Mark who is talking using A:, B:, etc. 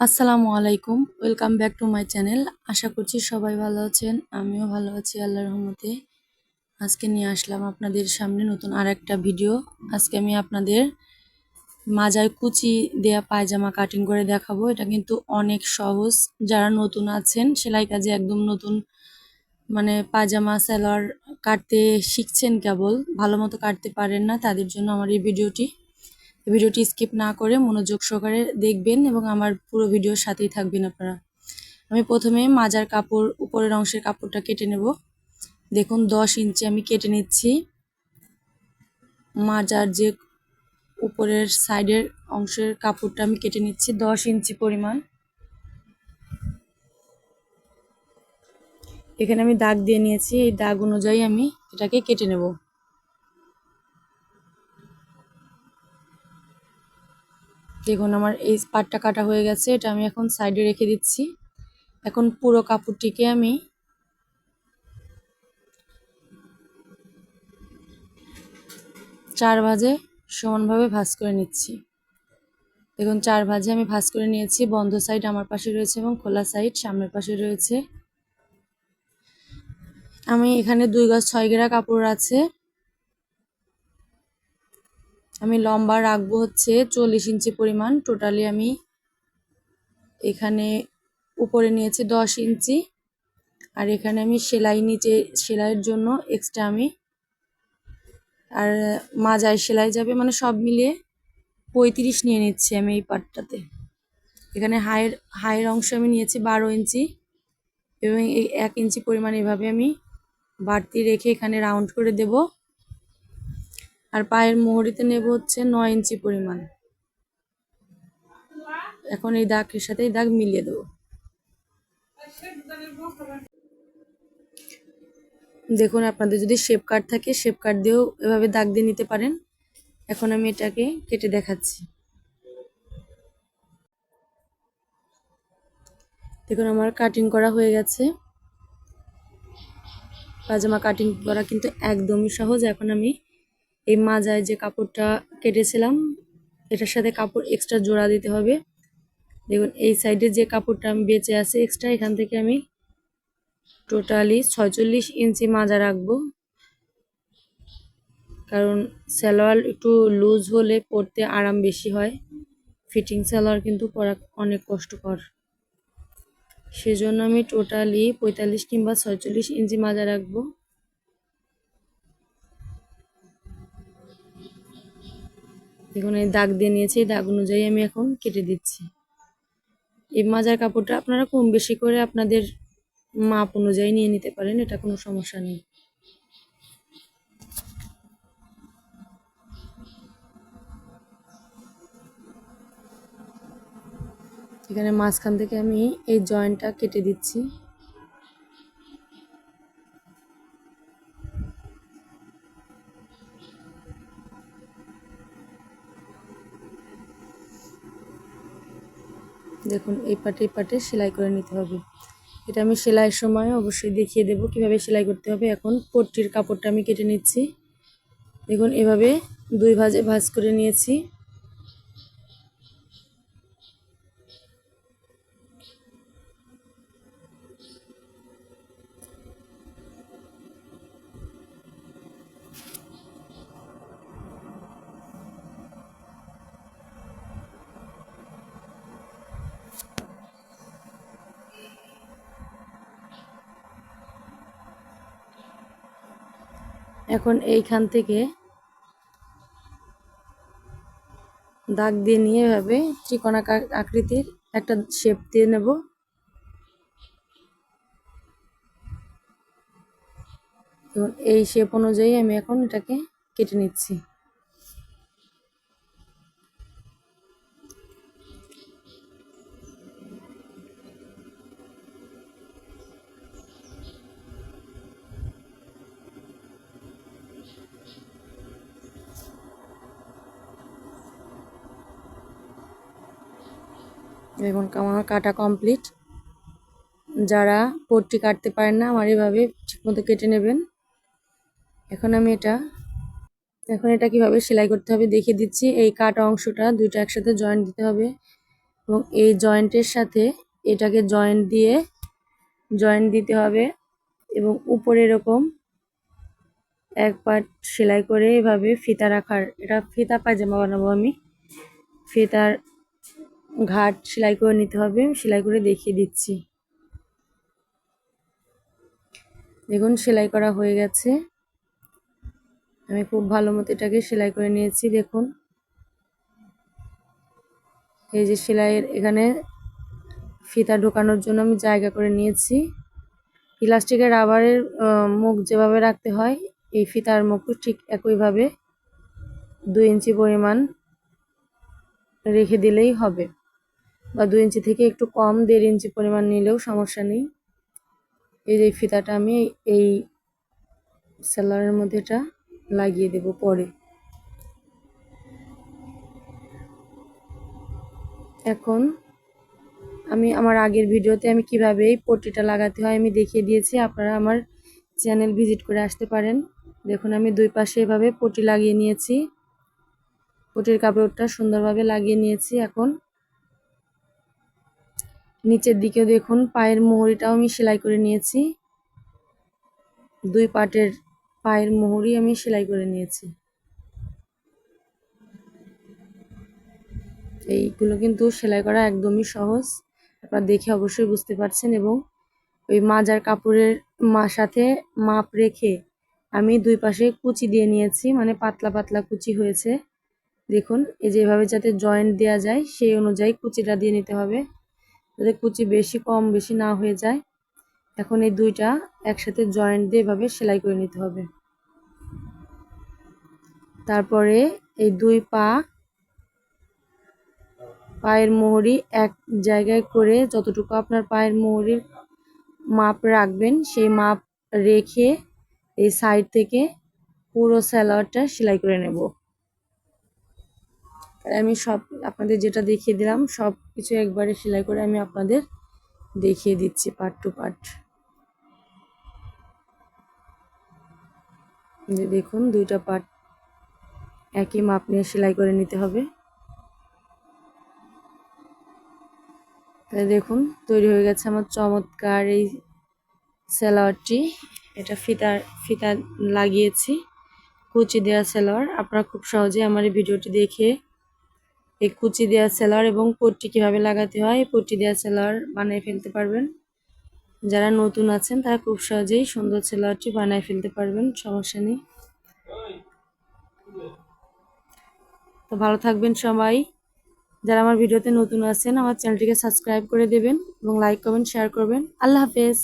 A: আসসালামু আলাইকুম, welcome back to my channel. আশা করছি সবাই ভালো আছেন, আমিও ভালো আছি আল্লাহ রহমতে। আজকে নিয়ে আসলাম আপনাদের সামনে নতুন আর একটা ভিডিও। আজকে আমি আপনাদের মাজায় কুচি দেয়া পায়জামা কাটিং করে দেখাবো। এটা কিন্তু অনেক সহজ। যারা নতুন আছেন, সেলাই কাজে একদম নতুন মানে পায়জামা, সালোয়ার কাটতে শিখছেন কেবল, ভালো মতো কাটতে পারেন না, তাদের জন্য আমার এই ভিডিওটি ভিডিওটি স্কিপ না করে মনোযোগ সহকারে দেখবেন এবং আমার পুরো ভিডিওর সাথেই থাকবেন আপনারা। আমি প্রথমে মাজার কাপড়, উপরের অংশের কাপড়টা কেটে নেব। দেখুন, দশ ইঞ্চি আমি কেটে নিচ্ছি। মাজার যে উপরের সাইডের অংশের কাপড়টা আমি কেটে নিচ্ছি, দশ ইঞ্চি পরিমাণ। এখানে আমি দাগ দিয়ে নিয়েছি। এই দাগ অনুযায়ী আমি এটাকে কেটে নেব। দেখুন আমার এই পাটটা কাটা হয়ে গেছে, এটা আমি এখন সাইডে রেখে দিচ্ছি। এখন পুরো কাপড়টিকে আমি চার ভাজে সমানভাবে ভাজ করে নিচ্ছি। দেখুন, চার ভাজে আমি ভাজ করে নিয়েছি। বন্ধ সাইড আমার পাশে রয়েছে এবং খোলা সাইড সামনের পাশে রয়েছে। আমি এখানে দুই গাছ, ছয় গেরা কাপড় আছে। আমি লম্বা রাখব হচ্ছে চল্লিশ ইঞ্চি পরিমাণ। টোটালি আমি এখানে উপরে নিয়েছি দশ ইঞ্চি। আর এখানে আমি সেলাই নিচে, সেলাইয়ের জন্য এক্সট্রা আমি আর মাজায় সেলাই যাবে মানে সব মিলিয়ে পঁয়ত্রিশ নিয়ে নিচ্ছি আমি এই পাটটাতে। এখানে হায়ের হায়ের অংশ আমি নিয়েছি বারো ইঞ্চি এবং এক ইঞ্চি পরিমাণ এভাবে আমি বাড়তি রেখে এখানে রাউন্ড করে দেবো। আর পায়ের মোহরিতে নেব হচ্ছে নয় ইঞ্চি পরিমাণ। এখন এই দাগের সাথে এই দাগ মিলিয়ে দেবো। দেখুন, আপনাদের যদি শেপ কাট থাকে শেপ কাট দিয়েও এভাবে দাগ দিয়ে নিতে পারেন। এখন আমি এটাকে কেটে দেখাচ্ছি। দেখুন, আমার কাটিং করা হয়ে গেছে। পাজামা কাটিং করা কিন্তু একদমই সহজ। এখন আমি এই মাজায় যে কাপড়টা কেটেছিলাম, এটার সাথে কাপড় এক্সট্রা জোড়া দিতে হবে। দেখুন, এই সাইডে যে কাপড়টা আমি বেঁচে আছে এক্সট্রা এখান থেকে আমি টোটালি ছয়চল্লিশ ইঞ্চি মাজা রাখব। কারণ সালোয়ার একটু লুজ হলে পরতে আরাম বেশি হয়। ফিটিং সালোয়ার কিন্তু পরা অনেক কষ্টকর। সেজন্য আমি টোটালি পঁয়তাল্লিশ কিংবা ছয়চল্লিশ ইঞ্চি মাজা রাখব। দেখুন, এই দাগ দিয়ে নিয়েছি, এই দাগ অনুযায়ী আমি এখন কেটে দিচ্ছি। এই মাজার কাপড়টা আপনারা কম বেশি করে আপনাদের মাপ অনুযায়ী নিয়ে নিতে পারেন, এটা কোনো সমস্যা নেই। এখানে মাঝখান থেকে আমি এই জয়েন্টটা কেটে দিচ্ছি। দেখুন, এই পাটে এই পাটে সেলাই করে নিতে হবে। এটা আমি সেলাইয়ের সময় অবশ্যই দেখিয়ে দেব কীভাবে সেলাই করতে হবে। এখন পট্টির কাপড়টা আমি কেটে নিচ্ছি। দেখুন, এভাবে দুই ভাজে ভাজ করে নিয়েছি। এখন এইখান থেকে দাগ দিয়ে নিয়ে এভাবে ত্রিকোণা আকৃতির একটা শেপ দিয়ে নেব। এবং এই শেপ অনুযায়ী আমি এখন এটাকে কেটে নিচ্ছি। দেখুন আমার কাটা কমপ্লিট যারা পট্টি কাটতে পারেন না, আমার এভাবে ঠিকমতো কেটে নেবেন। এখন আমি এটা, এখন এটা কীভাবে সেলাই করতে হবে দেখিয়ে দিচ্ছি। এই কাটা অংশটা দুইটা একসাথে জয়েন্ট দিতে হবে এবং এই জয়েন্টের সাথে এটাকে জয়েন্ট দিয়ে জয়েন্ট দিতে হবে এবং উপরে এরকম এক পাট সেলাই করে এভাবে ফিতা রাখার, এটা ফিতা পায়জামা বানাবো আমি। ফিতার ঘাট সেলাই করে নিতে হবে, সেলাই করে দেখিয়ে দিচ্ছি। দেখুন, সেলাই করা হয়ে গেছে। আমি খুব ভালো মতো এটাকে সেলাই করে নিয়েছি, দেখুন। এই যে সেলাইয়ের এখানে ফিতা ঢোকানোর জন্য আমি জায়গা করে নিয়েছি। প্লাস্টিকের রাবারের মুখ যেভাবে রাখতে হয়, এই ফিতার মুখও ঠিক একইভাবে দুই ইঞ্চি পরিমাণ রেখে দিলেই হবে। বা দু ইঞ্চি থেকে একটু কম দেড় ইঞ্চি পরিমাণ নিলেও সমস্যা নেই। এই যে ফিতাটা আমি এই সেলারের মধ্যে এটা লাগিয়ে দেব পরে। এখন আমি আমার আগের ভিডিওতে আমি কীভাবে এই পট্টিটা লাগাতে হয় আমি দেখিয়ে দিয়েছি। আপনারা আমার চ্যানেল ভিজিট করে আসতে পারেন। দেখুন, আমি দুই পাশে এভাবে পট্টি লাগিয়ে নিয়েছি। পটির কাপড়টা সুন্দরভাবে লাগিয়ে নিয়েছি এখন। নিচের দিকেও দেখুন, পায়ের মোহরিটাও আমি সেলাই করে নিয়েছি। দুই পাটের পায়ের মোহরি আমি সেলাই করে নিয়েছি। এইগুলো কিন্তু সেলাই করা একদমই সহজ। আপনারা দেখে অবশ্যই বুঝতে পারছেন এবং ওই মাজার কাপড়ের মা, সাথে মাপ রেখে আমি দুই পাশে কুচি দিয়ে নিয়েছি মানে পাতলা পাতলা কুচি হয়েছে। দেখুন, এই যেভাবে যাতে জয়েন্ট দেওয়া যায়, সেই অনুযায়ী কুচিটা দিয়ে নিতে হবে। যাতে কুচি বেশি কম, বেশি না হয়ে যায়। এখন এই দুইটা একসাথে জয়েন্ট দিয়ে এভাবে সেলাই করে নিতে হবে। তারপরে এই দুই পা, পায়ের মোহরি এক জায়গায় করে যতটুকু আপনার পায়ের মোহরির মাপ রাখবেন, সেই মাপ রেখে এই সাইড থেকে পুরো স্যালোয়ারটা সেলাই করে নেব। আমি সব আপনাদের যেটা দেখিয়ে দিলাম, সব কিছু একবারে সেলাই করে আমি আপনাদের দেখিয়ে দিচ্ছি পার্ট টু পার্ট দেখুন, দুইটা পার্ট একই মাপ নিয়ে সেলাই করে নিতে হবে। তাই দেখুন, তৈরি হয়ে গেছে আমার চমৎকার এই স্যালোয়ারটি এটা ফিতা ফিতা লাগিয়েছি, কুচি দেওয়া সেলোয়ার। আপনারা খুব সহজে আমার এই ভিডিওটি দেখে এই কুচি দেওয়া সেলোয়ার এবং পট্টি কীভাবে লাগাতে হয়, পট্টি দেওয়া সেলোয়ার বানিয়ে ফেলতে পারবেন। যারা নতুন আছেন, তারা খুব সহজেই সুন্দর সেলোয়ারটি বানিয়ে ফেলতে পারবেন, সমস্যা নেই। তো ভালো থাকবেন সবাই। যারা আমার ভিডিওতে নতুন আছেন, আমার চ্যানেলটিকে সাবস্ক্রাইব করে দেবেন এবং লাইক, কমেন্ট, শেয়ার করবেন। আল্লাহ হাফেজ।